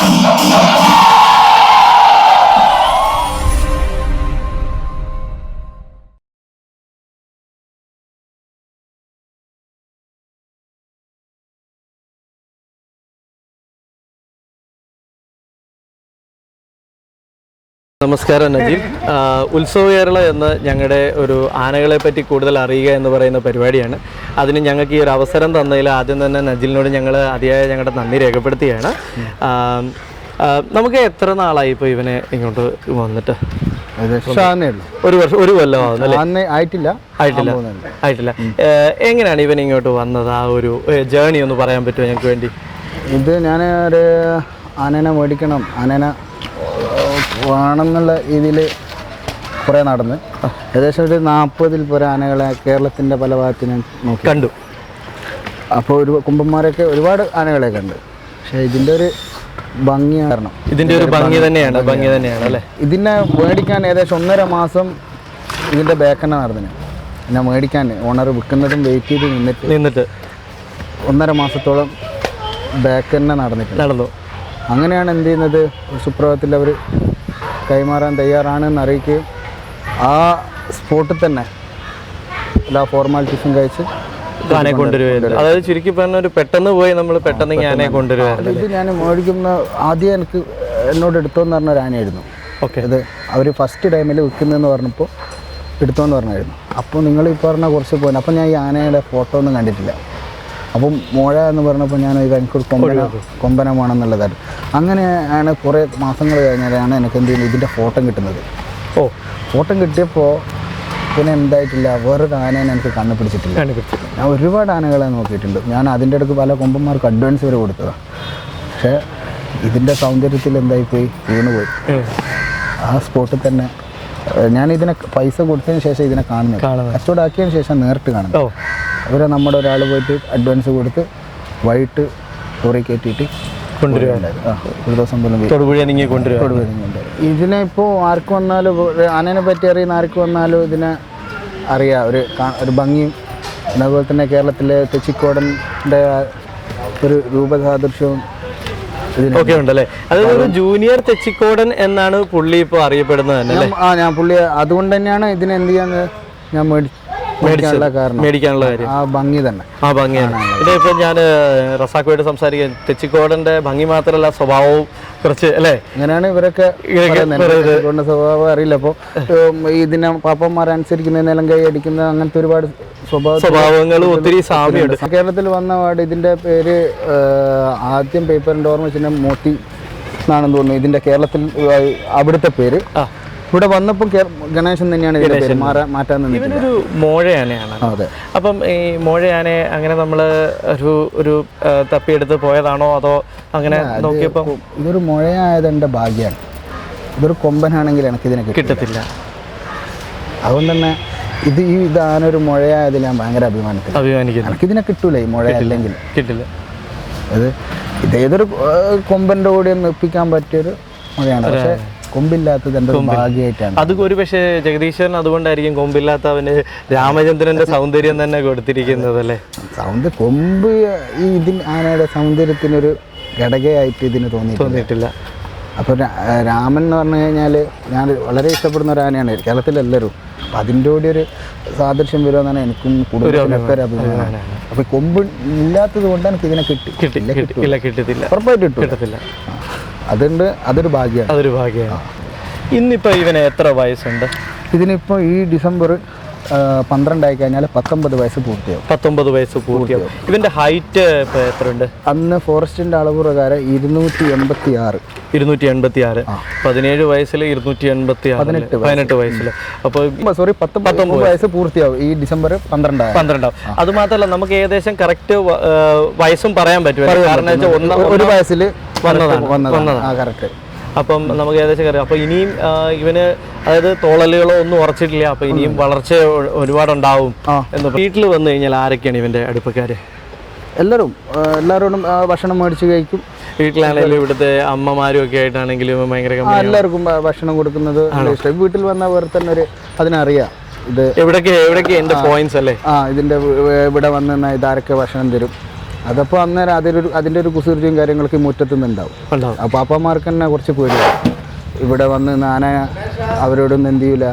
¡Vamos! നമസ്കാരം നജീബ്. ഉത്സവ കേരള എന്ന ഞങ്ങളുടെ ഒരു ആനകളെ പറ്റി കൂടുതൽ അറിയുക എന്ന് പറയുന്ന പരിപാടിയാണ്. അതിന് ഞങ്ങൾക്ക് ഈ ഒരു അവസരം തന്നതിൽ ആദ്യം തന്നെ നജിലിനോട് ഞങ്ങൾ അതിയായ ഞങ്ങളുടെ നന്ദി രേഖപ്പെടുത്തുകയാണ്. ആ, നമുക്ക് എത്ര നാളായി ഇപ്പോൾ ഇവനെ ഇങ്ങോട്ട് വന്നിട്ട്? ഒരു വർഷം ഒരു കൊല്ലം ആയിട്ടില്ല. ആയിട്ടില്ല. ആയിട്ടില്ല. എങ്ങനെയാണ് ഇവൻ ഇങ്ങോട്ട് വന്നത്? ആ ഒരു ജേണി ഒന്ന് പറയാൻ പറ്റുമോ ഞങ്ങൾക്ക് വേണ്ടി? ഇത് ഞാൻ ഒരു ആനേനെ മേടിക്കണം. ആനേനെ വേണമെന്നുള്ള രീതിയിൽ കുറേ നടന്ന്. ഏകദേശം ഒരു നാൽപ്പതിൽ പോലെ ആനകളെ കേരളത്തിന്റെ പല ഭാഗത്തിനും നോക്കി. കണ്ടു. അപ്പോൾ ഒരു കുമ്പന്മാരൊക്കെ ഒരുപാട് ആനകളെ കണ്ട്. പക്ഷേ ഇതിന്റെ ഒരു ഭംഗി കാരണം. ഇതിന്റെ ഒരു ഭംഗി തന്നെയാണ് ഭംഗി തന്നെയാണ് അല്ലേ? ഇതിനെ മേടിക്കാൻ ഏകദേശം ഒന്നര മാസം ഇതിന്റെ ബേക്കണ നടന്നിന് എന്നെ മേടിക്കാൻ ഓണർ വിൽക്കുന്നതും വെയിറ്റ് ചെയ്ത് നിന്നിട്ട് നിന്നിട്ട്. ഒന്നര മാസത്തോളം ബേക്കന്നെ നടന്നിട്ട് നടന്നു. അങ്ങനെയാണ് എന്ത് ചെയ്യുന്നത്? സുപ്രഭാതത്തിൽ അവർ കൈമാറാൻ തയ്യാറാണെന്ന് അറിയിക്കുകയും ആ സ്പോട്ടിൽ തന്നെ എല്ലാ ഫോർമാലിറ്റീസും കഴിച്ച് ആനയെ കൊണ്ടുവരുമായിരുന്നു അതായത് ചുരുക്കി പറഞ്ഞ ഒരു പെട്ടെന്ന് പോയി നമ്മൾ പെട്ടെന്ന് ആനയെ കൊണ്ടുവരുമായിരുന്നു ഇത് ഞാൻ മേടിക്കുന്ന ആദ്യം എനിക്ക് എന്നോട് എടുത്തോന്ന് പറഞ്ഞ ഒരു ആനയായിരുന്നു. ഓക്കെ. ഇത് അവർ ഫസ്റ്റ് ടൈമിൽ വിൽക്കുന്നതെന്ന് പറഞ്ഞപ്പോൾ എടുത്തോന്ന് പറഞ്ഞായിരുന്നു. അപ്പോൾ നിങ്ങൾ ഈ പറഞ്ഞ കുറച്ച് പോയി അപ്പോൾ ഞാൻ ഈ ആനയുടെ ഫോട്ടോ ഒന്നും കണ്ടിട്ടില്ല. അപ്പം മോഴ എന്ന് പറഞ്ഞപ്പോൾ ഞാൻ എനിക്കൊരു കൊമ്പന കൊമ്പനമാണെന്നുള്ളതായിരുന്നു അങ്ങനെയാണ് കുറേ മാസങ്ങൾ കഴിഞ്ഞാലാണ് എനിക്ക് എന്ത് ചെയ്യുന്നത് ഇതിന്റെ ഫോട്ടോ കിട്ടുന്നത്. ഓ. ഫോട്ടോ കിട്ടിയപ്പോൾ പിന്നെ എന്തായിട്ടില്ല വേറൊരു ആനേനെ എനിക്ക് കണ്ണു പിടിച്ചിട്ടില്ല. ഞാൻ ഒരുപാട് ആനകളെ നോക്കിയിട്ടുണ്ട്. ഞാൻ അതിന്റെ അടുക്ക് പല കൊമ്പന്മാർക്ക് അഡ്വാൻസ് വരെ കൊടുത്തതാണ് പക്ഷേ ഇതിന്റെ സൗന്ദര്യത്തിൽ എന്തായിപ്പോയി? വീണുപോയി. ആ സ്പോട്ടിൽ തന്നെ ഞാൻ ഇതിനെ പൈസ കൊടുത്തതിന് ശേഷം ഇതിനെ കാണുന്നത്. കച്ചവടാക്കിയതിന് ശേഷം നേരിട്ട് കാണുന്നത്. ഓ. അവരെ നമ്മുടെ ഒരാൾ പോയിട്ട് അഡ്വാൻസ് കൊടുത്ത് വൈകിട്ട് ലോറി കയറ്റിയിട്ട് ഒരു ദിവസം കൊണ്ടുവരുക. ഇതിനെ ഇപ്പോൾ ആർക്ക് വന്നാലും ആനേനെ പറ്റി അറിയുന്ന ആർക്ക് വന്നാലും ഇതിനെ അറിയാം. ഒരു ഒരു ഭംഗിയും അതുപോലെ തന്നെ കേരളത്തിലെ തെച്ചിക്കോടന്റെ ഒരു രൂപസാദൃശ്യവും ഒക്കെ ഉണ്ടല്ലേ? അതായത് ഒരു ജൂനിയർ തെച്ചിക്കോടൻ എന്നാണ് പുള്ളി ഇപ്പോൾ അറിയപ്പെടുന്നത് തന്നെ ആ ഞാൻ പുള്ളി അതുകൊണ്ട് തന്നെയാണ് ഇതിനെന്ത് ചെയ്യാന്ന് ഞാൻ മേടി മേടിക്കാനുള്ള കാരണം. മേടിക്കാനുള്ള കാര്യം. ആ ഭംഗി തന്നെ. ആ ഭംഗിയാണ് ഇത് ഇപ്പം ഞാൻ റസാക്കുമായിട്ട് സംസാരിക്കാൻ തെച്ചിക്കോടന്റെ ഭംഗി മാത്രമല്ല സ്വഭാവവും കുറച്ച് അല്ലേ? അങ്ങനെയാണ് ഇവരൊക്കെ സ്വഭാവം അറിയില്ല. അപ്പോൾ ഇതിനെ പാപ്പന്മാരെ അനുസരിക്കുന്നതിനെല്ലാം കൈ അടിക്കുന്ന അങ്ങനത്തെ ഒരുപാട് സ്വഭാവ സ്വഭാവങ്ങളും ഒത്തിരി സാമ്യമുണ്ട്. കേരളത്തിൽ വന്ന പാട് ഇതിന്റെ പേര് ആദ്യം പേപ്പറിന്റെ ഓർമ്മ വെച്ചാൽ മോത്തി എന്നാണെന്ന് തോന്നുന്നു. ഇതിന്റെ കേരളത്തിൽ അവിടുത്തെ പേര്. ഇവിടെ വന്നപ്പോൾ ഗണേശൻ തന്നെയാണ് മാറ്റാൻ ഇവനൊരു മോഴയാനയാണ്. അതെ. അപ്പം ഈ മോഴയാനെ അങ്ങനെ നമ്മൾ ഒരു ഒരു തപ്പിയെടുത്ത് പോയതാണോ അതോ അങ്ങനെ നോക്കിയപ്പോൾ ഇതൊരു മുഴയായത് എന്റെ ഭാഗ്യമാണ് ഇതൊരു കൊമ്പനാണെങ്കിൽ എനിക്ക് ഇതിനെ കിട്ടും കിട്ടത്തില്ല. അതുകൊണ്ട് തന്നെ ഇത് ഈ ഒരു മുഴയായതിൽ ഞാൻ ഭയങ്കര അഭിമാനിക്കുന്നു. അഭിമാനിക്കുന്നു. എനിക്കിതിനെ കിട്ടൂല ഈ മുഴ അല്ലെങ്കിൽ കിട്ടില്ല. അത് ഇതേതൊരു കൊമ്പന്റെ കൂടെ ഒന്ന് ഒപ്പിക്കാൻ പറ്റിയൊരു മുഴയാണ്. പക്ഷേ കൊമ്പില്ലാത്തത് എന്റെ ഒരു ഭാഗ്യമായിട്ടാണ്. അത് ഒരു പക്ഷേ ജഗദീശ്വരൻ അതുകൊണ്ടായിരിക്കും കൊമ്പില്ലാത്ത അവന് രാമചന്ദ്രന്റെ സൗന്ദര്യം തന്നെ കൊടുത്തിരിക്കുന്നത് അല്ലേ? സൗന്ദര്യം കൊമ്പ് ഈ ഇതിൽ ആനയുടെ സൗന്ദര്യത്തിനൊരു ഘടകയായിട്ട് ഇതിന് തോന്നി തോന്നിയിട്ടില്ല. അപ്പോൾ രാമൻ എന്ന് പറഞ്ഞു കഴിഞ്ഞാൽ ഞാൻ വളരെ ഇഷ്ടപ്പെടുന്ന ഒരു ആനയാണ്. കേരളത്തിലെല്ലാവരും. അപ്പം അതിന്റെ കൂടി ഒരു സാദൃശ്യം വരുമെന്നാണ് എനിക്കും കുടുംബത്തിനൊക്കെ ഒരു അപ്പോൾ കൊമ്പ് ഇല്ലാത്തത് കൊണ്ടാണ് എനിക്ക് ഇതിനെ കിട്ടി. കിട്ടില്ല കിട്ടില്ല ഉറപ്പായിട്ട് കിട്ടും അതുകൊണ്ട് അതൊരു ഭാഗ്യമാണ് അതൊരു ഭാഗ്യമാണ് ഇന്നിപ്പോ ഇവന് എത്ര വയസ്സുണ്ട്? ഇതിനിപ്പോ ഈ ഡിസംബർ പന്ത്രണ്ടായി കഴിഞ്ഞാൽ പത്തൊമ്പത് വയസ്സ് പൂർത്തിയാവും. പത്തൊമ്പത് വയസ്സ് പൂർത്തിയാവും. ഇവന്റെ ഹൈറ്റ് എത്രയുണ്ട്? അന്ന് ഫോറസ്റ്റിന്റെ അളവ് പ്രകാരം ഇരുന്നൂറ്റി എൺപത്തി ആറ് ഇരുന്നൂറ്റി എൺപത്തി ആറ് പതിനേഴ് വയസ്സിൽ ഇരുന്നൂറ്റി എൺപത്തി ആറ് പതിനെട്ട് വയസ്സിൽ അപ്പോൾ സോറി പത്ത് പത്തൊമ്പത് വയസ്സ്. പൂർത്തിയാവും. ഈ ഡിസംബർ പന്ത്രണ്ടാവും. പന്ത്രണ്ടാവും അത് മാത്രമല്ല നമുക്ക് ഏകദേശം കറക്റ്റ് വയസ്സും പറയാൻ പറ്റും. കാരണം ഒരു വയസ്സിൽ വന്നതാണ്. വന്നതാണ്. ആ കറക്റ്റ് അപ്പം നമുക്ക് ഏകദേശം അറിയാം. അപ്പോൾ ഇനിയും ഇവന് അതായത് തോളലുകളോ ഒന്നും ഉറച്ചിട്ടില്ല. അപ്പോൾ ഇനിയും വളർച്ച ഒരുപാടുണ്ടാവും എന്ന് വീട്ടിൽ വന്നു കഴിഞ്ഞാൽ ആരൊക്കെയാണ് ഇവന്റെ അടുപ്പക്കാർ എല്ലാവരും എല്ലാവരും എല്ലാവരോടും ഭക്ഷണം മേടിച്ച് കഴിക്കും. വീട്ടിലാണെങ്കിലും ഇവിടുത്തെ അമ്മമാരും ഒക്കെ ആയിട്ടാണെങ്കിലും ഭയങ്കര എല്ലാവർക്കും ഭക്ഷണം കൊടുക്കുന്നത് ഇഷ്ടം. വീട്ടിൽ വന്ന വേറെ തന്നെ ഒരു അതിനറിയാം. ഇത് എവിടൊക്കെ എവിടൊക്കെ എന്റെ പോയിന്റ്സ് അല്ലേ? ആ ഇതിന്റെ ഇവിടെ വന്ന് ഇതാരൊക്കെ ഭക്ഷണം തരും. അതപ്പോൾ അന്നേരം അതിലൊരു അതിന്റെ ഒരു കുസൃതിയും കാര്യങ്ങളൊക്കെ ഈ മുറ്റത്തു നിന്നുണ്ടാവും അപ്പോൾ അപ്പന്മാർക്ക് തന്നെ കുറച്ച് പേടിയാണ് ഇവിടെ വന്ന് നാന അവരോടൊന്നും എന്ത് ചെയ്യൂല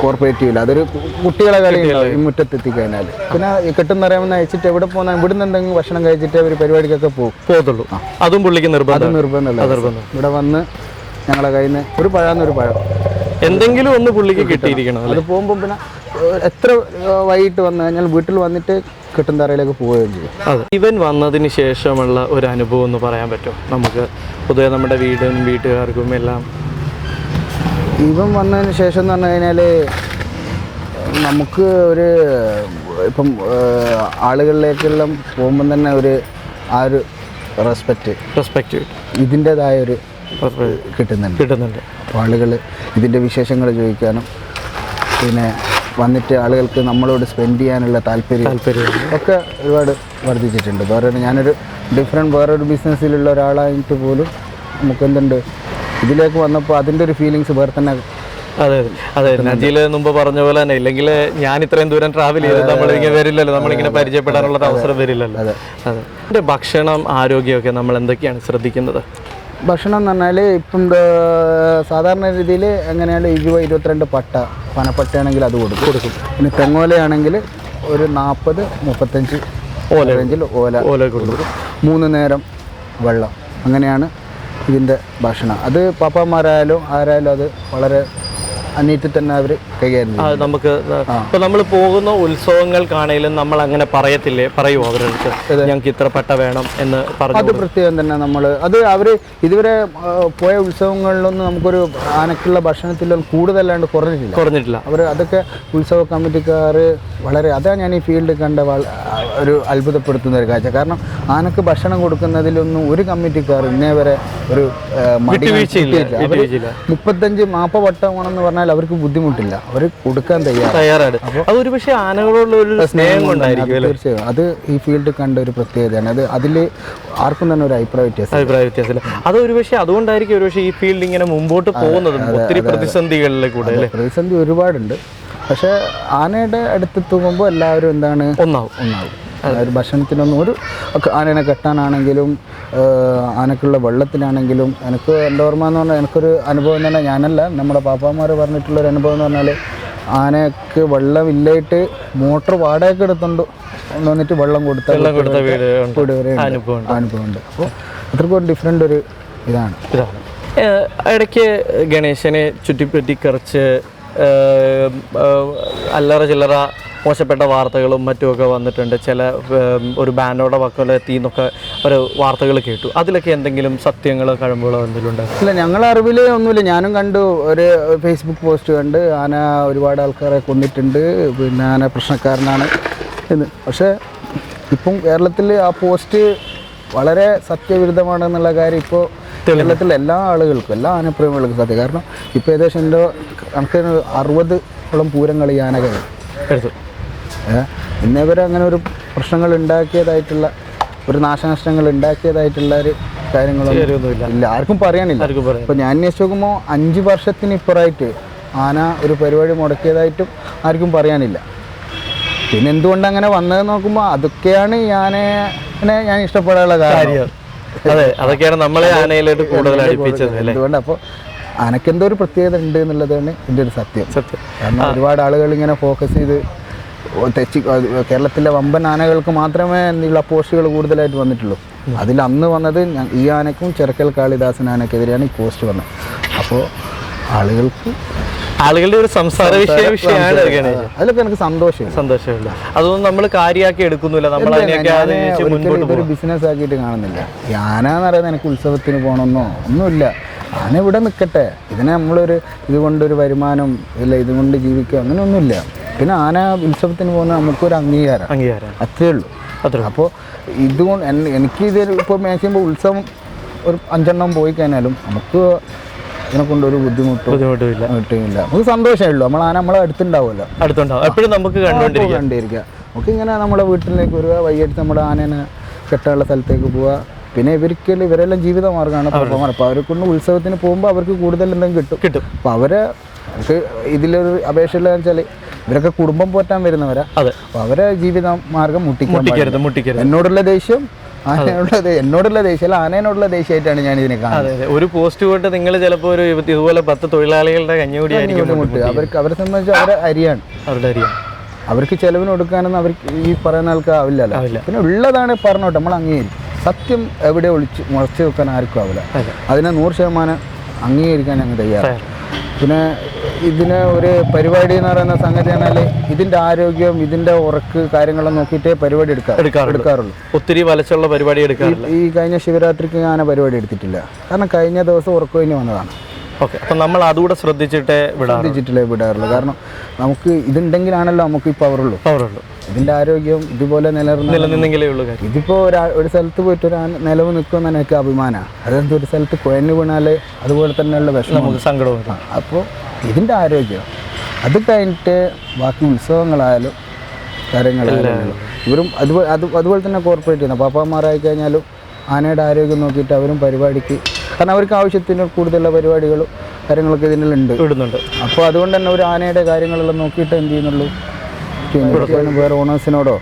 കോർപ്പറേറ്റ് ചെയ്യില്ല അതൊരു കുട്ടികളെ കളിയുണ്ടാവും ഈ മുറ്റത്ത് എത്തിക്കഴിഞ്ഞാൽ പിന്നെ ഈ കെട്ടുന്നറിയാമെന്ന് അയച്ചിട്ട് എവിടെ പോകുന്ന ഇവിടുന്ന് എന്തെങ്കിലും ഭക്ഷണം കഴിച്ചിട്ട് അവർ പരിപാടിക്കൊക്കെ പോകും. പോകത്തുള്ളൂ. അതും പുള്ളിക്ക് അത് നിർബന്ധം നിർബന്ധമല്ല നിർബന്ധം. ഇവിടെ വന്ന് ഞങ്ങളെ കയ്യിൽ നിന്ന് ഒരു പഴമെന്നൊരു പഴം. എന്തെങ്കിലും ഒന്ന് പുള്ളിക്ക് കിട്ടിയിരിക്കണം അത് പോകുമ്പോൾ പിന്നെ എത്ര വൈകിട്ട് വന്നു കഴിഞ്ഞാൽ വീട്ടിൽ വന്നിട്ട് കിട്ടും തറയിലേക്ക് പോവുകയും ചെയ്യും. അതെ. ഇവൻ വന്നതിന് ശേഷമുള്ള ഒരു അനുഭവം എന്ന് പറയാൻ പറ്റും നമുക്ക് പൊതുവെ നമ്മുടെ വീടും വീട്ടുകാർക്കും എല്ലാം. ഇവൻ വന്നതിന് ശേഷം എന്ന് പറഞ്ഞു കഴിഞ്ഞാൽ നമുക്ക് ഒരു ഇപ്പം ആളുകളിലേക്കെല്ലാം പോകുമ്പം തന്നെ ഒരു ആ ഒരു റെസ്പെക്റ്റ് റെസ്പെക്റ്റ് ഇതിന്റെതായ ഒരു കിട്ടുന്നുണ്ട്. കിട്ടുന്നുണ്ട്. അപ്പോൾ ആളുകൾ ഇതിന്റെ വിശേഷങ്ങൾ ചോദിക്കാനും പിന്നെ വന്നിട്ട് ആളുകൾക്ക് നമ്മളോട് സ്പെൻഡ് ചെയ്യാനുള്ള താല്പര്യം ഒക്കെ ഒരുപാട് വർദ്ധിച്ചിട്ടുണ്ട്. വേറെ ഞാനൊരു ഡിഫറെന്റ് വേറൊരു ബിസിനസ്സിലുള്ള ഒരാളായിട്ട് പോലും നമുക്ക് എന്തുണ്ട്? ഇതിലേക്ക് വന്നപ്പോൾ അതിന്റെ ഒരു ഫീലിങ്സ് വേറെ തന്നെ അതെ അതെ. നജിയിൽ മുമ്പ് പറഞ്ഞ പോലെ തന്നെ ഇല്ലെങ്കിൽ ഞാൻ ഇത്രയും ദൂരം ട്രാവൽ ചെയ്ത് നമ്മളിങ്ങനെ വരില്ലല്ലോ നമ്മളിങ്ങനെ പരിചയപ്പെടാനുള്ള അവസരം വരില്ലല്ലോ. അതെ. ഭക്ഷണം ആരോഗ്യമൊക്കെ നമ്മൾ എന്തൊക്കെയാണ് ശ്രദ്ധിക്കുന്നത്? ഭക്ഷണം എന്ന് പറഞ്ഞാൽ ഇപ്പം സാധാരണ രീതിയിൽ എങ്ങനെയാണ് ഇരുപത് ഇരുപത്തിരണ്ട് പട്ട പനപ്പട്ടയാണെങ്കിൽ അത് കൊടുക്കും. കൊടുക്കും. പിന്നെ തെങ്ങോലയാണെങ്കിൽ ഒരു നാൽപ്പത് മുപ്പത്തഞ്ച് ഓല. റേഞ്ചിൽ ഓല ഓല കൊടുക്കും. മൂന്ന് നേരം വെള്ളം. അങ്ങനെയാണ് ഇതിന്റെ ഭക്ഷണം. അത് പാപ്പന്മാരായാലും ആരായാലും അത് വളരെ അനീറ്റിൽ തന്നെ അവർ കൈകാര്യം അത് നമുക്ക് ഇപ്പൊ നമ്മൾ പോകുന്ന ഉത്സവങ്ങൾക്കാണേലും നമ്മൾ അങ്ങനെ പറയത്തില്ലേ? പറയുമോ അവരുടെ ഞങ്ങൾക്ക് ഇത്ര പട്ട വേണം എന്ന് പറഞ്ഞു അത് പ്രത്യേകം തന്നെ നമ്മൾ അത് അവർ ഇതുവരെ പോയ ഉത്സവങ്ങളിലൊന്നും നമുക്കൊരു ആനക്കുള്ള ഭക്ഷണത്തിലൊന്നും കൂടുതലല്ലാണ്ട് കുറഞ്ഞിട്ടില്ല. കുറഞ്ഞിട്ടില്ല. അവർ അതൊക്കെ ഉത്സവ കമ്മിറ്റിക്കാർ വളരെ അതാണ് ഞാൻ ഈ ഫീൽഡ് കണ്ട ഒരു അത്ഭുതപ്പെടുത്തുന്ന ഒരു കാഴ്ച. കാരണം ആനക്ക് ഭക്ഷണം കൊടുക്കുന്നതിലൊന്നും ഒരു കമ്മിറ്റിക്കാർ ഇന്നേ വരെ ഒരു മടി. മുപ്പത്തഞ്ച് മാപ്പ വട്ടമാണെന്ന് പറഞ്ഞാൽ അവർക്ക് ബുദ്ധിമുട്ടില്ല. അവർ കൊടുക്കാൻ തയ്യാറാണ്. അത് ഒരു പക്ഷേ ആനകളോടുള്ള ഒരു സ്നേഹം കൊണ്ടായിരിക്കും തീർച്ചയായും. അത് ഈ ഫീൽഡ് കണ്ട ഒരു പ്രത്യേകതയാണ്. അത് അതിൽ ആർക്കും തന്നെ ഒരു അഭിപ്രായ വ്യത്യാസം അഭിപ്രായ വ്യത്യാസമില്ല. അത് ഒരു പക്ഷേ അതുകൊണ്ടായിരിക്കും ഒരു പക്ഷേ ഈ ഫീൽഡ് ഇങ്ങനെ മുമ്പോട്ട് പോകുന്നത് ഒത്തിരി പ്രതിസന്ധികളിലെ കൂടെ അല്ലേ? പ്രതിസന്ധി ഒരുപാടുണ്ട്. പക്ഷേ ആനയുടെ അടുത്തെത്തുമ്പോൾ എല്ലാവരും എന്താണ്? ഒന്നാവും. ഒന്നാകും അതായത് ഭക്ഷണത്തിനൊന്നും ഒരു ആനേനെ കെട്ടാനാണെങ്കിലും ആനക്കുള്ള വെള്ളത്തിനാണെങ്കിലും എനിക്ക് എന്റെ ഓർമ്മ എന്ന് പറഞ്ഞാൽ എനിക്കൊരു അനുഭവം തന്നെ ഞാനല്ല നമ്മുടെ പാപ്പാമാർ പറഞ്ഞിട്ടുള്ളൊരു അനുഭവം എന്ന് പറഞ്ഞാൽ ആനക്ക് വെള്ളമില്ലായിട്ട് മോട്ടർ വാടകയ്ക്ക് എടുത്തുകൊണ്ട് വന്നിട്ട് വെള്ളം കൊടുത്ത വീട് വരെ. അനുഭവമുണ്ട്. അപ്പോൾ അത്രക്കും ഒരു ഡിഫറെന്റ് ഒരു ഇതാണ്. ഇതാണ്. ഇടയ്ക്ക് ഗണേശനെ ചുറ്റിപ്പറ്റി കുറച്ച് അല്ലറ ചില്ലറ മോശപ്പെട്ട വാർത്തകളും മറ്റുമൊക്കെ വന്നിട്ടുണ്ട്. ചില ഒരു ബാനോടെ വക്കുകൾ എത്തി എന്നൊക്കെ ഒരു വാർത്തകൾ കേട്ടു. അതിലൊക്കെ എന്തെങ്കിലും സത്യങ്ങളോ കഴമ്പുകളോ എന്തെങ്കിലും ഉണ്ട്? ഇല്ല ഞങ്ങളെ അറിവിൽ ഒന്നുമില്ല. ഞാനും കണ്ടു ഒരു ഫേസ്ബുക്ക് പോസ്റ്റ് കണ്ട് ആന ഒരുപാട് ആൾക്കാരെ കൊന്നിട്ടുണ്ട്. പിന്നെ ആന പ്രശ്നക്കാരനാണ് എന്ന്. പക്ഷേ ഇപ്പം കേരളത്തിൽ ആ പോസ്റ്റ് വളരെ സത്യവിരുദ്ധമാണെന്നുള്ള കാര്യം ഇപ്പോൾ കേരളത്തിലെ എല്ലാ ആളുകൾക്കും എല്ലാ ആനപ്രേമികൾക്കും സത്യം കാരണം ഇപ്പോൾ ഏകദേശം എന്റെ കണക്കിന് അറുപതോളം പൂരങ്ങൾ ഈ ആനകൾ എടുത്തു. ഇന്നേ വരെ അങ്ങനെ ഒരു പ്രശ്നങ്ങൾ ഉണ്ടാക്കിയതായിട്ടുള്ള ഒരു നാശനഷ്ടങ്ങൾ ഉണ്ടാക്കിയതായിട്ടുള്ള ഒരു കാര്യങ്ങളൊന്നും ഇല്ല. ആർക്കും പറയാനില്ല. ഇപ്പൊ ഞാൻ അന്വേഷിച്ച് നോക്കുമ്പോൾ അഞ്ച് വർഷത്തിന് ഇപ്പുറമായിട്ട് ആന ഒരു പരിപാടി മുടക്കിയതായിട്ടും ആർക്കും പറയാനില്ല. പിന്നെ എന്തുകൊണ്ട് അങ്ങനെ വന്നത് നോക്കുമ്പോൾ അതൊക്കെയാണ് ഞാനെ ഞാൻ ഇഷ്ടപ്പെടാനുള്ള കാര്യം. അതെ അതൊക്കെയാണ് നമ്മളെ ആനയിലോട്ട് കൂടുതൽ അടുപ്പിച്ചത് എന്തുകൊണ്ട്? അപ്പോൾ ആനക്കെന്തോ ഒരു പ്രത്യേകത ഉണ്ട് എന്നുള്ളതാണ് എന്റെ ഒരു സത്യം. സത്യം. കാരണം ഒരുപാട് ആളുകൾ ഇങ്ങനെ ഫോക്കസ് ചെയ്ത് തെച്ചി കേരളത്തിലെ വമ്പൻ ആനകൾക്ക് മാത്രമേ എന്നുള്ള പോസ്റ്റുകൾ കൂടുതലായിട്ട് വന്നിട്ടുള്ളൂ. അതിൽ അന്ന് വന്നത് ഈ ആനക്കും ചെറുക്കൽ കാളിദാസൻ ആനക്കെതിരെയാണ് ഈ പോസ്റ്റ് വന്നത്. അപ്പോൾ ആളുകൾക്ക് ആളുകളുടെ ഒരു സംസാര വിഷയ വിഷയമാണ് അതിലൊക്കെ എനിക്ക് സന്തോഷം സന്തോഷമില്ല അതൊന്നും നമ്മൾ കാര്യമാക്കി എടുക്കുന്നില്ല. നമ്മൾ ഇതൊരു ബിസിനസ് ആക്കിയിട്ട് കാണുന്നില്ല. ഞാനാന്ന് പറയുന്നത് എനിക്ക് ഉത്സവത്തിന് പോകണമെന്നോ ഒന്നുമില്ല. ആന ഇവിടെ നിൽക്കട്ടെ. ഇതിനെ നമ്മളൊരു ഇതുകൊണ്ടൊരു വരുമാനം ഇല്ല ഇതുകൊണ്ട് ജീവിക്കുക അങ്ങനെയൊന്നുമില്ല. പിന്നെ ആന ഉത്സവത്തിന് പോകുന്ന നമുക്കൊരു അംഗീകാരം. അംഗീകാരം. അത്രേ ഉള്ളൂ. അത്രേ അപ്പോൾ ഇതുകൊണ്ട് എനിക്ക് ഇത് ഇപ്പോൾ മാക്സിമം ഉത്സവം ഒരു അഞ്ചെണ്ണം പോയി കഴിഞ്ഞാലും നമുക്ക് ഇതിനെ കൊണ്ടൊരു ബുദ്ധിമുട്ടോ ബുദ്ധിമുട്ടില്ല ബുദ്ധിമുട്ടില്ല നമുക്ക് സന്തോഷമേ ഉള്ളൂ. നമ്മൾ ആന നമ്മളെ അടുത്തുണ്ടാവുമല്ലോ. അടുത്തുണ്ടാവും. എപ്പോഴും നമുക്ക് കണ്ടുകൊണ്ടിരിക്കാം. കണ്ടിരിക്കുക നമുക്ക് ഇങ്ങനെ നമ്മുടെ വീട്ടിലേക്ക് വരിക വൈകിട്ട് നമ്മുടെ ആനേനെ കെട്ടാനുള്ള സ്ഥലത്തേക്ക് പോവുക. പിന്നെ ഇവർക്ക് ഇവരെല്ലാം ജീവിത മാർഗമാണ്. പപ്പമാർ അപ്പോൾ അവരെ കൊണ്ട് ഉത്സവത്തിന് പോകുമ്പോൾ അവർക്ക് കൂടുതൽ എന്തെങ്കിലും കിട്ടും. കിട്ടും. അപ്പോൾ അവരെ അവർക്ക് ഇതിലൊരു അപേക്ഷ ഉള്ളതെന്ന് വെച്ചാൽ ഇവരൊക്കെ കുടുംബം പോറ്റാൻ വരുന്നവരാ. അതെ. അപ്പോൾ അവരെ ജീവിത മാർഗം മുട്ടിക്കാൻ മുട്ടിക്കരുത് മുട്ടിക്കരുത്. എന്നോടുള്ള ദേഷ്യം ആനയോടുള്ള എന്നോടുള്ള ദേഷ്യം അല്ല ആനയോടുള്ള ദേഷ്യമായിട്ടാണ് ഞാൻ ഇതിനെ കാണുന്നത് ഒരു പോസ്റ്റ് പോയിട്ട് നിങ്ങൾ ചിലപ്പോൾ ഒരു ഇതുപോലെ പത്ത് തൊഴിലാളികളുടെ കഞ്ഞുകൂടി അവർക്ക് അവരെ സംബന്ധിച്ച് അവരെ അരിയാണ്. അവരുടെ അരിയാണ്. അവർക്ക് ചെലവിന് കൊടുക്കാനൊന്നും അവർക്ക് ഈ പറയുന്ന ആൾക്കാവില്ലല്ലോ പിന്നെ ഉള്ളതാണ് പറഞ്ഞോട്ടെ നമ്മൾ അംഗീകരിക്കും സത്യം എവിടെ ഒളിച്ച് മുളച്ചു വെക്കാൻ ആർക്കും ആവില്ല. അതിനെ നൂറ് ശതമാനം അംഗീകരിക്കാൻ ഞങ്ങൾ തയ്യാറാണ്. തയ്യാറ്. പിന്നെ ഇതിന് ഒരു പരിപാടി എന്ന് പറയുന്ന സംഗതി പറഞ്ഞാൽ ഇതിന്റെ ആരോഗ്യം ഇതിന്റെ ഉറക്ക് കാര്യങ്ങളെല്ലാം നോക്കിയിട്ടേ പരിപാടി എടുക്കാം എടുക്കാറുള്ളൂ. ഒത്തിരി വലച്ചുള്ള പരിപാടി എടുക്കാറില്ല. ഈ കഴിഞ്ഞ ശിവരാത്രിക്ക് ഞാൻ പരിപാടി എടുത്തിട്ടില്ല. കാരണം കഴിഞ്ഞ ദിവസം ഉറക്കമിന് വന്നതാണ്. ഓക്കെ. അപ്പം നമ്മൾ അതുകൂടെ ശ്രദ്ധിച്ചിട്ടേ വിടാറുള്ളൂ. ശ്രദ്ധിച്ചിട്ടില്ലേ വിടാറുള്ളൂ. കാരണം നമുക്ക് ഇതുണ്ടെങ്കിലാണല്ലോ നമുക്ക് ഈ പവറുള്ളൂ പവറുള്ളൂ ഇതിന്റെ ആരോഗ്യം ഇതുപോലെ നിലനിന്നെങ്കിലേ ഉള്ളൂ ഇതിപ്പോ ഒരു സ്ഥലത്ത് പോയിട്ട് ഒരു നിലവ് നിൽക്കുമെന്ന് എനിക്ക് അഭിമാനമാണ് അതെന്ത് ഒരു സ്ഥലത്ത് കുഴഞ്ഞു വീണാൽ അതുപോലെ തന്നെയുള്ള വിഷമം. നമുക്ക് സങ്കടവും അപ്പോൾ ഇതിന്റെ ആരോഗ്യം. അത് കഴിഞ്ഞിട്ട് ബാക്കി ഉത്സവങ്ങളായാലും കാര്യങ്ങളായാലും ഇവരും അതുപോലെ അത് അതുപോലെ തന്നെ കോർപ്പറേറ്റ് ചെയ്യുന്ന പാപ്പാമാരായി കഴിഞ്ഞാലും ആനയുടെ ആരോഗ്യം നോക്കിയിട്ട് അവരും പരിപാടിക്ക് കാരണം അവർക്ക് ആവശ്യത്തിന് കൂടുതലുള്ള പരിപാടികളും കാര്യങ്ങളൊക്കെ ഇതിനുണ്ട് ഇടുന്നുണ്ട്. അപ്പോൾ അതുകൊണ്ട് തന്നെ ഒരു ആനയുടെ കാര്യങ്ങളെല്ലാം നോക്കിയിട്ട് എന്ത് ചെയ്യുന്നുള്ളൂ? ചെയ്യുന്നു. വേറെ ഓണേഴ്സിനോടോ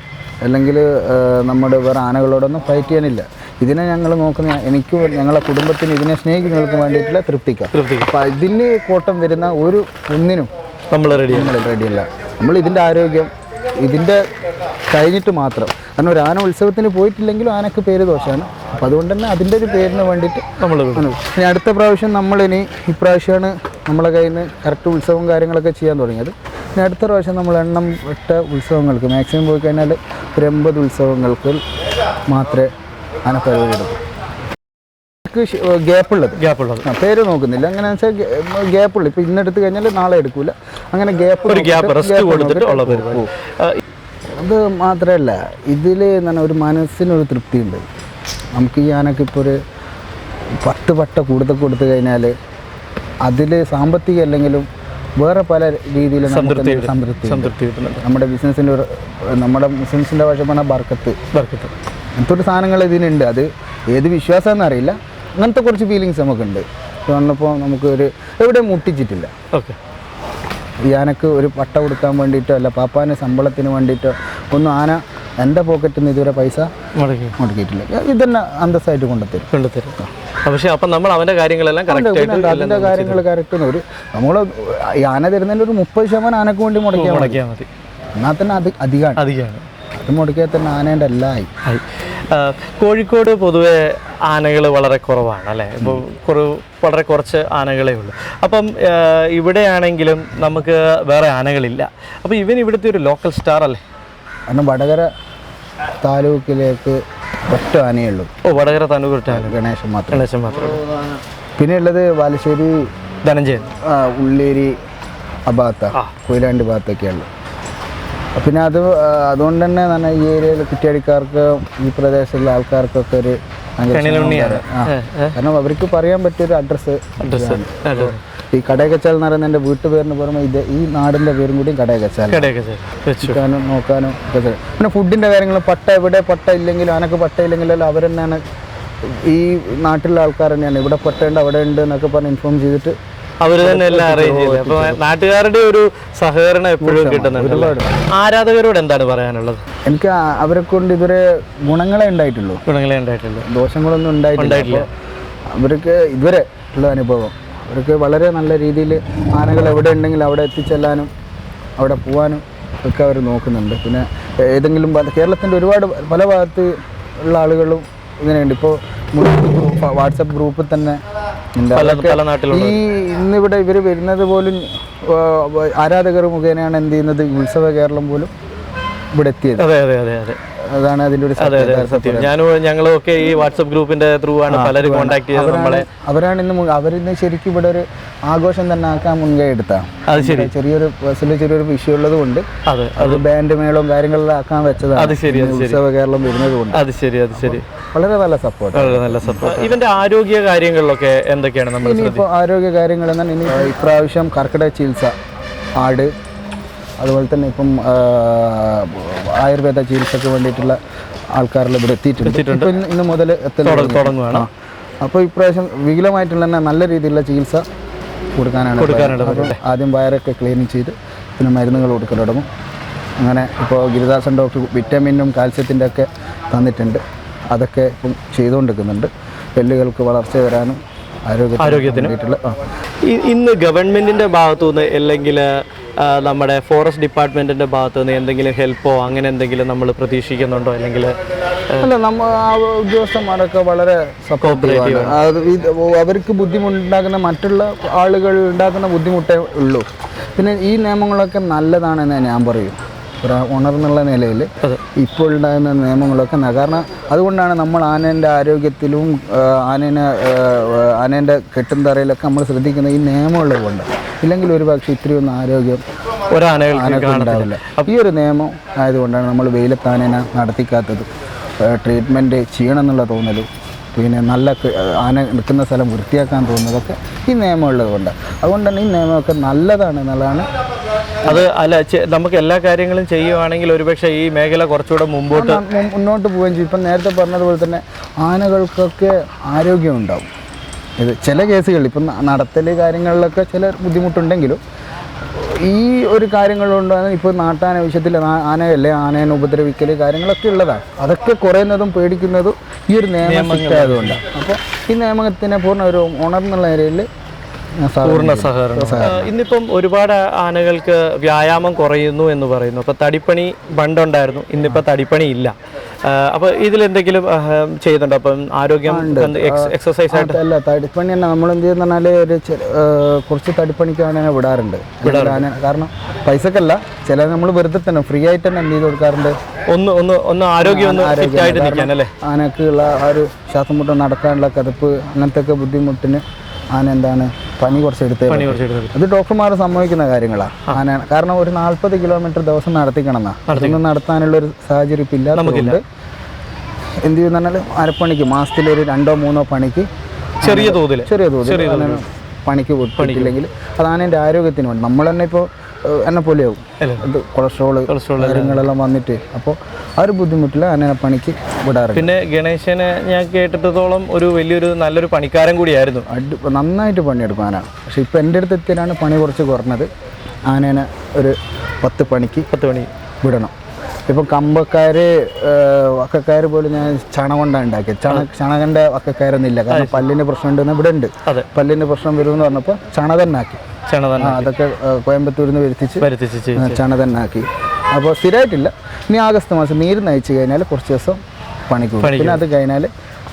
അല്ലെങ്കിൽ നമ്മുടെ വേറെ ആനകളോടൊന്നും ഫൈറ്റ് ചെയ്യാനില്ല. ഇതിനെ ഞങ്ങൾ നോക്കുന്ന എനിക്ക് ഞങ്ങളുടെ കുടുംബത്തിന് ഇതിനെ സ്നേഹിക്കുന്നവർക്ക് വേണ്ടിയിട്ടുള്ള തൃപ്തിക്കാം. അപ്പൊ ഇതിന് കോട്ടം വരുന്ന ഒരു ഒന്നിനും നമ്മൾ റെഡി നമ്മൾ റെഡിയല്ല നമ്മൾ ഇതിന്റെ ആരോഗ്യം ഇതിന്റെ കഴിഞ്ഞിട്ട് മാത്രം. കാരണം ഒരു ആന ഉത്സവത്തിന് പോയിട്ടില്ലെങ്കിലും ആനക്ക് പേര് ദോഷമാണ് അപ്പൊ അതുകൊണ്ട് തന്നെ അതിന്റെ ഒരു പേരിന് വേണ്ടിയിട്ട് നമ്മൾ. ഇനി അടുത്ത പ്രാവശ്യം നമ്മളിനി ഇപ്രാവശ്യമാണ് നമ്മളെ കയ്യിൽ നിന്ന് കറക്റ്റ് ഉത്സവം കാര്യങ്ങളൊക്കെ ചെയ്യാൻ തുടങ്ങിയത്. ഇനി അടുത്ത പ്രാവശ്യം നമ്മൾ എണ്ണം ഇട്ട ഉത്സവങ്ങൾക്ക് മാക്സിമം പോയി കഴിഞ്ഞാൽ ഒരു എൺപത് ഉത്സവങ്ങൾക്ക് മാത്രമേ ആന പരിപാടി എടുക്കൂ ഗ്യാപ്പുള്ളത് ഗ്യാപ്പുള്ളത് പേര് നോക്കുന്നില്ല. അങ്ങനെ വെച്ചാൽ ഗ്യാപ്പുള്ളൂ ഇപ്പം ഇന്നെടുത്ത് കഴിഞ്ഞാൽ നാളെ എടുക്കൂല. അങ്ങനെ ഗ്യാപ്പ് അത് മാത്രമല്ല ഇതിൽ എന്താണ് ഒരു മനസ്സിനൊരു തൃപ്തിയുണ്ട്. നമുക്ക് ഈ ആനക്ക് ഇപ്പോൾ ഒരു പത്ത് പട്ട കൂടുതൽ കൊടുത്തു കഴിഞ്ഞാൽ അതിൽ സാമ്പത്തികം അല്ലെങ്കിലും വേറെ പല രീതിയിലും സംതൃപ്തി സംതൃപ്തി സംതൃപ്തി കിട്ടുന്നുണ്ട്. നമ്മുടെ ബിസിനസ്സിന്റെ ഒരു നമ്മുടെ ബിസിനസ്സിന്റെ ഭാഷ പറഞ്ഞാൽ ബർക്കത്ത്. ബർക്കത്ത്. അങ്ങനത്തെ ഒരു സാധനങ്ങൾ ഇതിനുണ്ട്. അത് ഏത് വിശ്വാസമെന്ന് അറിയില്ല. അങ്ങനത്തെ കുറച്ച് ഫീലിങ്സ് നമുക്കുണ്ട്. വന്നപ്പോൾ നമുക്ക് ഒരു എവിടെ മുട്ടിച്ചിട്ടില്ല. ഓക്കെ. ഈ ആനക്ക് ഒരു പട്ട കൊടുക്കാൻ വേണ്ടിയിട്ടോ അല്ല പാപ്പാന് ശമ്പളത്തിന് വേണ്ടിയിട്ടോ ഒന്നും ആന എന്റെ പോക്കറ്റിൽ നിന്ന് ഇതുവരെ പൈസ മുടക്കി. മുടക്കിയിട്ടില്ല. ഇതന്നെ അന്തസ്സായിട്ട് കൊണ്ടുത്തരും. കൊണ്ടുത്തരും. പക്ഷേ അപ്പം നമ്മൾ അവന്റെ കാര്യങ്ങളെല്ലാം അതിന്റെ കാര്യങ്ങൾ കറക്റ്റ് ഒരു നമ്മൾ ആന തരുന്നതിന്റെ ഒരു മുപ്പത് ശതമാനം ആനക്ക് വേണ്ടി മുടക്കിയാൽ മുടക്കിയാൽ മതി. എന്നാൽ തന്നെ അത് അധികമാണ് അധികമാണ് അത് മുടക്കിയാൽ തന്നെ ആനേന്റെ എല്ലാം ആയി. ആയി. കോഴിക്കോട് പൊതുവെ ആനകൾ വളരെ കുറവാണ് അല്ലേ? ഇപ്പോൾ കുറു വളരെ കുറച്ച് ആനകളേ ഉള്ളൂ. അപ്പം ഇവിടെയാണെങ്കിലും നമുക്ക് വേറെ ആനകളില്ല. അപ്പോൾ ഇവൻ ഇവിടുത്തെ ഒരു ലോക്കൽ സ്റ്റാർ അല്ലേ? കാരണം വടകര താലൂക്കിലേക്ക് ഒറ്റ ആനയുള്ളൂ ഉള്ളൂ. ഓ വടകര താലൂക്ക് ഒറ്റ ആന. ഗണേശൻ മാത്രം. ഗണേശൻ മാത്രം. പിന്നെ ഉള്ളത് ബാലുശ്ശേരി ധനഞ്ജയൻ. ഉള്ളേരി അഭാഗത്ത കൊയിലാണ്ടി ഭാഗത്തൊക്കെ കൊയിലാണ്ടി ഭാഗത്തൊക്കെയുള്ളു പിന്നെ അത് അതുകൊണ്ട് തന്നെ തന്നെ ഈ ഏരിയയിൽ കുറ്റിയാടിക്കാർക്ക് ഈ പ്രദേശത്തിലെ ആൾക്കാർക്കൊക്കെ ഒരു കാരണം അവർക്ക് പറയാൻ പറ്റിയൊരു അഡ്രസ്സ് അഡ്രസ്സ് ഈ കടയക്കച്ചാൽ എന്ന് പറയുന്ന എന്റെ വീട്ടുപേരിന് പുറമെ ഇത് ഈ നാടിന്റെ പേരും കൂടി കടയക്കച്ചാൽ കടയൊക്കെ ചെയ്തു വെച്ചു നോക്കാനും പിന്നെ ഫുഡിന്റെ കാര്യങ്ങൾ പട്ട ഇവിടെ പട്ട ഇല്ലെങ്കിലും അനക്ക് പട്ട ഇല്ലെങ്കിലും അവർ തന്നെയാണ് ഈ നാട്ടിലുള്ള ആൾക്കാർ തന്നെയാണ്. ഇവിടെ പട്ടയുണ്ട് അവിടെ ഉണ്ട് എന്നൊക്കെ പറഞ്ഞ് ഇൻഫോം ചെയ്തിട്ട് അവർ തന്നെ എല്ലാം അറേഞ്ച് ചെയ്തത് അപ്പോൾ നാട്ടുകാരുടെ ഒരു സഹകരണം എപ്പോഴും കിട്ടുന്നുണ്ട് ആരാധകരോട് എന്താണ് പറയാനുള്ളത്? എനിക്ക് അവരെ കൊണ്ട് ഇതുവരെ ഗുണങ്ങളെ ഉണ്ടായിട്ടുള്ളൂ. ഗുണങ്ങളെ ഉണ്ടായിട്ടുള്ളൂ. ദോഷങ്ങളൊന്നും ഉണ്ടായിട്ടില്ല. അവർക്ക് ഇതുവരെ ഉള്ള അനുഭവം. അവർക്ക് വളരെ നല്ല രീതിയിൽ ആനകൾ എവിടെ ഉണ്ടെങ്കിൽ അവിടെ എത്തിച്ചെല്ലാനും അവിടെ പോകാനും ഒക്കെ അവർ നോക്കുന്നുണ്ട്. പിന്നെ ഏതെങ്കിലും കേരളത്തിന്റെ ഒരുപാട് പല ഭാഗത്ത് ഉള്ള ആളുകളും ഇങ്ങനെയുണ്ട്. ഇപ്പോൾ വാട്സപ്പ് ഗ്രൂപ്പിൽ തന്നെ ഈ ഇന്നിവിടെ ഇവർ വരുന്നത് പോലും ആരാധകർ മുഖേനയാണ് എന്ത് ചെയ്യുന്നത്? ഉത്സവ കേരളം പോലും ഇവിടെ എത്തിയത്. അതെ അതെ അതെ അതെ. അതാണ് അതിന്റെ ഒരു അതെ അതെ സത്യം. ഞാനും ഞങ്ങളും ഒക്കെ ഈ വാട്സപ്പ് ഗ്രൂപ്പിന്റെ ത്രൂ ആണ് പലരും കോൺടാക്ട് ചെയ്തത് നമ്മളെ അവരാണ് ഇന്ന് അവരിന്ന് ശരിക്കും ഇവിടെ ഒരു ആഘോഷം തന്നെ ആക്കാൻ മുൻകൈ എടുത്താ. അത് ശരി. ചെറിയൊരു ബസ്സിൽ ചെറിയൊരു വിഷയം ഉള്ളത് കൊണ്ട് അതെ അത് ബാൻഡ് മേളവും കാര്യങ്ങളിലും ആക്കാൻ വെച്ചതാണ്. അത് ശരി ഉത്സവ കേരളം വരുന്നത് കൊണ്ട്. അത് ശരി അത് ശരി. വളരെ നല്ല സപ്പോർട്ട് വളരെ നല്ല സപ്പോർട്ട് ഇവന്റെ ആരോഗ്യ കാര്യങ്ങളിലൊക്കെ എന്തൊക്കെയാണ് നമ്മൾ ഇനിയിപ്പോൾ ആരോഗ്യ കാര്യങ്ങൾ എന്നാൽ ഇനി ഇപ്രാവശ്യം കർക്കിടക ചികിത്സ ആട് അതുപോലെ തന്നെ ഇപ്പം ആയുർവേദ ചികിത്സയ്ക്ക് വേണ്ടിയിട്ടുള്ള ആൾക്കാരെല്ലാം ഇവിടെ എത്തിയിട്ടുണ്ട്. ഇന്ന് മുതൽ തുടങ്ങുകയാണ് അപ്പോൾ ഇപ്രാവശ്യം വിപുലമായിട്ടുള്ള തന്നെ നല്ല രീതിയിലുള്ള ചികിത്സ കൊടുക്കാനാണ് ആദ്യം വയറൊക്കെ ക്ലീൻ ചെയ്ത് പിന്നെ മരുന്നുകൾ കൊടുക്കാൻ തുടങ്ങും. അങ്ങനെ ഇപ്പോൾ ഗിരിദാസൻ ഡോക്ടർ വിറ്റമിനും കാൽസ്യത്തിന്റെ ഒക്കെ തന്നിട്ടുണ്ട്. അതൊക്കെ ഇപ്പം ചെയ്തുകൊണ്ടിരിക്കുന്നുണ്ട്. എല്ലുകൾക്ക് വളർച്ച വരാനും ആരോഗ്യത്തിന് ഇന്ന് ഗവൺമെന്റിന്റെ ഭാഗത്തു നിന്ന് അല്ലെങ്കിൽ നമ്മുടെ ഫോറസ്റ്റ് ഡിപ്പാർട്ട്മെന്റിന്റെ ഭാഗത്തു നിന്ന് എന്തെങ്കിലും ഹെൽപ്പോ അങ്ങനെ എന്തെങ്കിലും നമ്മൾ പ്രതീക്ഷിക്കുന്നുണ്ടോ? അല്ലെങ്കിൽ അല്ല നമ്മ ആ ഉദ്യോഗസ്ഥന്മാരൊക്കെ വളരെ സപ്പോർട്ടീവാണ് അവർക്ക് ബുദ്ധിമുട്ടുണ്ടാക്കുന്ന മറ്റുള്ള ആളുകൾ ഉണ്ടാക്കുന്ന ബുദ്ധിമുട്ടേ ഉള്ളൂ. പിന്നെ ഈ നിയമങ്ങളൊക്കെ നല്ലതാണെന്ന് ഞാൻ പറയും. ഒരു ഉണർന്നുള്ള നിലയിൽ ഇപ്പോൾ ഉണ്ടാകുന്ന നിയമങ്ങളൊക്കെ കാരണം അതുകൊണ്ടാണ് നമ്മൾ ആനേന്റെ ആരോഗ്യത്തിലും ആനേനെ ആനേന്റെ കെട്ടും തറയിലൊക്കെ നമ്മൾ ശ്രദ്ധിക്കുന്നത് ഈ നിയമമുള്ളത് കൊണ്ട്. ഇല്ലെങ്കിൽ ഒരു പക്ഷേ ഇത്രയൊന്നും ആരോഗ്യം ഉണ്ടാവില്ല. ഈ ഒരു നിയമം ആയതുകൊണ്ടാണ് നമ്മൾ വെയിലത്താനേന നടത്തിക്കാത്തത്. ട്രീറ്റ്മെന്റ് ചെയ്യണം എന്നുള്ള തോന്നലും പിന്നെ നല്ല ആന നിൽക്കുന്ന സ്ഥലം വൃത്തിയാക്കാൻ തോന്നുന്നതൊക്കെ ഈ നിയമം കൊണ്ടാണ് അതുകൊണ്ട് തന്നെ ഈ നിയമമൊക്കെ നല്ലതാണ് എന്നുള്ളതാണ് അത് അല്ല നമുക്ക് എല്ലാ കാര്യങ്ങളും ചെയ്യുവാണെങ്കിൽ ഒരുപക്ഷെ ഈ മേഖല കുറച്ചുകൂടെ മുമ്പോട്ട് മുന്നോട്ട് പോവുകയും ചെയ്യും. ഇപ്പം നേരത്തെ പറഞ്ഞതുപോലെ തന്നെ ആനകൾക്കൊക്കെ ആരോഗ്യം ഉണ്ടാവും. ഇത് ചില കേസുകളിൽ ഇപ്പം നടത്തൽ കാര്യങ്ങളിലൊക്കെ ചില ബുദ്ധിമുട്ടുണ്ടെങ്കിലും ഈ ഒരു കാര്യങ്ങളുണ്ടാണ് ഇപ്പോൾ നാട്ടാന വിഷയത്തിൽ ആനയല്ലേ ആനേനെ ഉപദ്രവിക്കൽ കാര്യങ്ങളൊക്കെ ഉള്ളതാണ് അതൊക്കെ കുറയുന്നതും പേടിക്കുന്നതും ഈ ഒരു നിയമം ആയതുകൊണ്ടാണ് അപ്പോൾ ഈ നിയമത്തിനെ പൂർണ ഒരു ഉണർന്നുള്ള നിലയിൽ പൂർണ സഹകരണം. ഇന്നിപ്പം ഒരുപാട് ആനകൾക്ക് വ്യായാമം കുറയുന്നു എന്ന് പറയുന്നു. അപ്പോൾ തടിപ്പണി പണ്ടുണ്ടായിരുന്നു ഇന്നിപ്പോൾ തടിപ്പണി ഇല്ല. ആ, ഇതിൽ എന്തെങ്കിലും ചെയ്യുന്നുണ്ടോ? അപ്പം ആരോഗ്യം എക്സസൈസ് ആയിട്ട്? അല്ല തടിപ്പണി തന്നെ. നമ്മൾ എന്ത് ചെയ്യുന്ന ഒരു കുറച്ച് തടിപ്പണിക്ക് വേണമെങ്കിൽ വിടാറുണ്ട്. കാരണം പൈസക്കല്ല. ചില നമ്മൾ വെറുതെ തന്നെ ഫ്രീ ആയിട്ട് തന്നെ എന്ത് ചെയ്ത് കൊടുക്കാറുണ്ട്. ഒന്ന് ഒന്ന് ഒന്ന് ആരോഗ്യം ഒന്ന് ആനക്കുള്ള ആ ഒരു ശ്വാസം മുട്ടം നടക്കാനുള്ള കതപ്പ് അങ്ങനത്തെ ഒക്കെ ബുദ്ധിമുട്ടിന് ആന എന്താണ്? പനി പണി കുറച്ച് ഇത് അത് ഡോക്ടർമാർ സമ്മതിക്കുന്ന കാര്യങ്ങളാണ് ആന കാരണം ഒരു നാൽപ്പത് കിലോമീറ്റർ ദിവസം നടത്തിക്കണം. എന്നാ നടത്താനുള്ള ഒരു സാഹചര്യം ഇപ്പം ഇല്ലാത്തതുകൊണ്ട് എന്ത് ചെയ്യുന്ന പറഞ്ഞാൽ അരപ്പണിക്ക് മാസത്തിലൊരു രണ്ടോ മൂന്നോ പണിക്ക് ചെറിയ തോതിൽ ചെറിയ തോതിൽ പണിക്ക് വിട്ടില്ലെങ്കിൽ അതാണ് എന്റെ ആരോഗ്യത്തിന് വേണ്ടി. നമ്മൾ തന്നെ ഇപ്പോൾ എന്നെ പോലെയാവും ഇത് കൊളസ്ട്രോൾ കാര്യങ്ങളെല്ലാം വന്നിട്ട്. അപ്പോൾ ആ ഒരു ബുദ്ധിമുട്ടിൽ അന്നെ പണിക്ക് വിടാറുണ്ട്. പിന്നെ ഗണേശനെ ഞാൻ കേട്ടിടത്തോളം ഒരു വലിയൊരു നല്ലൊരു പണിക്കാരൻ കൂടിയായിരുന്നു. അടി നന്നായിട്ട് പണിയെടുക്കും ആന പക്ഷെ ഇപ്പോൾ എന്റെ അടുത്ത് എത്തിയാണ് പണി കുറച്ച് കുറഞ്ഞത്. ആനേനെ ഒരു പത്ത് പണിക്ക് പത്ത് പണി. വിടണം. ഇപ്പം കമ്പക്കാർ വക്കക്കാർ പോലും ഞാൻ ചണ കൊണ്ടാണ് ഉണ്ടാക്കിയത്. ചണ ചണകന്റെ വക്കക്കാരൊന്നും ഇല്ല കാരണം പല്ലിന് പ്രശ്നം ഉണ്ടെന്ന് ഇവിടെ ഉണ്ട് പല്ലിന്റെ പ്രശ്നം വരുമെന്ന് പറഞ്ഞപ്പോൾ ചണ തന്നെ ആക്കി. അതൊക്കെ കോയമ്പത്തൂരിൽ നിന്ന് വരുത്തിച്ച് വരുത്തിച്ച് ആക്കി. അപ്പോൾ സ്ഥിരമായിട്ടില്ല ഇനി ആഗസ്റ്റ് മാസം നീര് നയിച്ച് കഴിഞ്ഞാൽ കുറച്ച് ദിവസം പണിക്ക് കൂടും. പിന്നെ അത് കഴിഞ്ഞാൽ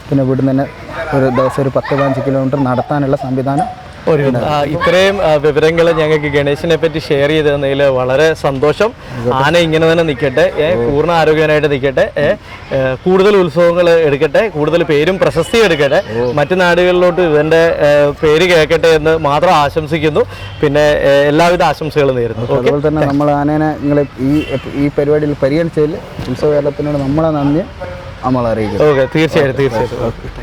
പിന്നെ ഇവിടുന്ന് തന്നെ ഒരു ദിവസം ഒരു പത്ത് പതിനഞ്ച് കിലോമീറ്റർ നടത്താനുള്ള സംവിധാനം ഒരു ഇത്രയും വിവരങ്ങൾ ഞങ്ങൾക്ക് ഗണേശനെ പറ്റി ഷെയർ ചെയ്ത് തന്നതിൽ വളരെ സന്തോഷം. ആന ഇങ്ങനെ തന്നെ നിൽക്കട്ടെ പൂർണ ആരോഗ്യവാനായിട്ട് നിൽക്കട്ടെ കൂടുതൽ ഉത്സവങ്ങൾ എടുക്കട്ടെ കൂടുതൽ പേരും പ്രശസ്തി എടുക്കട്ടെ. മറ്റു നാടുകളിലോട്ട് ഇതിന്റെ പേര് കേൾക്കട്ടെ എന്ന് മാത്രം ആശംസിക്കുന്നു. പിന്നെ എല്ലാവിധ ആശംസകളും നേരുന്നു. അതുപോലെ തന്നെ നമ്മൾ ആനേനെ നിങ്ങൾ ഈ ഈ പരിപാടിയിൽ പരിഗണിച്ചതിൽ ഉത്സവ കേരളത്തിനോട് നമ്മളെ നന്ദി. നമ്മൾ അറിയിക്കും ഓക്കെ തീർച്ചയായിട്ടും തീർച്ചയായിട്ടും.